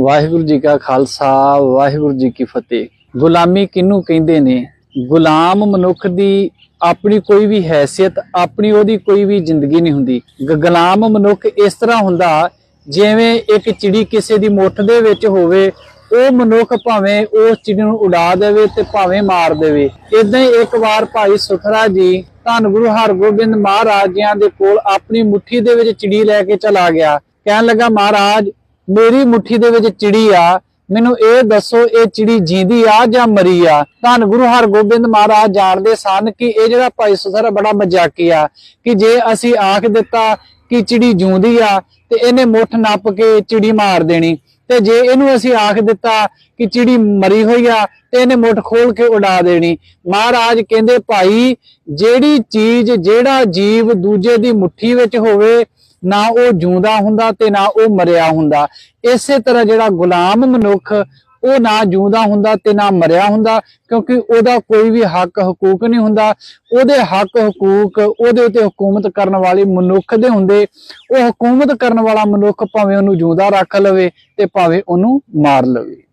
ਵਾਹਿਗੁਰੂ ਜੀ ਕਾ ਖਾਲਸਾ, ਵਾਹਿਗੁਰੂ ਜੀ ਕੀ ਫਤਿਹ। ਗੁਲਾਮੀ ਕਿਹਨੂੰ ਕਹਿੰਦੇ ਨੇ? ਗੁਲਾਮ ਮਨੁੱਖ ਦੀ ਆਪਣੀ ਕੋਈ ਵੀ ਹੈਸੀਅਤ, ਆਪਣੀ ਉਹਦੀ ਕੋਈ ਵੀ ਜ਼ਿੰਦਗੀ ਨਹੀਂ ਹੁੰਦੀ। ਗੁਲਾਮ ਮਨੁੱਖ ਇਸ ਤਰ੍ਹਾਂ ਹੁੰਦਾ, ਜਿਵੇਂ ਇੱਕ ਚਿੜੀ ਕਿਸੇ ਦੀ ਮੁੱਠ ਦੇ ਵਿੱਚ ਹੋਵੇ, ਉਹ ਮਨੁੱਖ ਭਾਵੇਂ ਉਸ ਚਿੜੀ ਨੂੰ ਉਡਾ ਦੇਵੇ ਤੇ ਭਾਵੇਂ ਮਾਰ ਦੇਵੇ। ਇਦਾਂ ਹੀ ਇੱਕ ਵਾਰ ਭਾਈ ਸੁਖਰਾ ਜੀ ਧੰਨ ਗੁਰੂ ਹਰਗੋਬਿੰਦ ਮਹਾਰਾਜ ਜੀਆਂ ਦੇ ਕੋਲ ਆਪਣੀ ਮੁੱਠੀ ਦੇ ਵਿੱਚ ਚਿੜੀ ਲੈ ਕੇ ਚਲਾ ਗਿਆ। ਕਹਿਣ ਲੱਗਾ, ਮਹਾਰਾਜ ਮੇਰੀ ਮੁੱਠੀ ਦੇ ਵਿੱਚ ਚਿੜੀ ਆ, ਮੈਨੂੰ ਇਹ ਦੱਸੋ ਇਹ ਚਿੜੀ ਜੀਂਦੀ ਆ ਜਾਂ ਮਰੀ ਆ? ਧੰਨ ਗੁਰੂ ਹਰਗੋਬਿੰਦ ਮਹਾਰਾਜ ਜਾਣਦੇ ਸਨ ਕਿ ਇਹ ਜਿਹੜਾ ਭਾਈ ਸੁਥਰਾ ਬੜਾ ਮਜ਼ਾਕੀ ਆ, ਕਿ ਜੇ ਅਸੀਂ ਆਖ ਦਿੱਤਾ ਕਿ ਚਿੜੀ ਜੂੰਦੀ ਆ, ਤੇ ਇਹਨੇ ਮੁੱਠ ਨੱਪ ਕੇ ਚਿੜੀ ਮਾਰ ਦੇਣੀ। ਤੇ ਜੇ ਇਹਨੂੰ ਅਸੀਂ ਆਖ ਦਿੱਤਾ ਕਿ ਚਿੜੀ ਮਰੀ ਹੋਈ ਆ, ਤੇ ਇਹਨੇ ਮੁੱਠ ਖੋਲ ਕੇ ਉਡਾ ਦੇਣੀ। ਮਹਾਰਾਜ ਕਹਿੰਦੇ, ਭਾਈ, ਜਿਹੜੀ ਚੀਜ਼, ਜਿਹੜਾ ਜੀਵ ਦੂਜੇ ਦੀ ਮੁੱਠੀ ਵਿੱਚ ਹੋਵੇ ਨਾ ਉਹ ਜਿਉਂਦਾ ਹੁੰਦਾ ਤੇ ਨਾ ਉਹ ਮਰਿਆ ਹੁੰਦਾ। ਇਸੇ ਤਰ੍ਹਾਂ ਜਿਹੜਾ ਗੁਲਾਮ ਮਨੁੱਖ, ਉਹ ਨਾ ਜਿਉਂਦਾ ਹੁੰਦਾ ਤੇ ਨਾ ਮਰਿਆ ਹੁੰਦਾ, ਕਿਉਂਕਿ ਉਹਦਾ ਕੋਈ ਵੀ ਹੱਕ ਹਕੂਕ ਨਹੀਂ ਹੁੰਦਾ। ਉਹਦੇ ਹੱਕ ਹਕੂਕ ਉਹਦੇ ਉੱਤੇ ਹਕੂਮਤ ਕਰਨ ਵਾਲੇ ਮਨੁੱਖ ਦੇ ਹੁੰਦੇ। ਉਹ ਹਕੂਮਤ ਕਰਨ ਵਾਲਾ ਮਨੁੱਖ ਭਾਵੇਂ ਉਹਨੂੰ ਜਿਉਂਦਾ ਰੱਖ ਲਵੇ ਤੇ ਭਾਵੇਂ ਉਹਨੂੰ ਮਾਰ ਲਵੇ।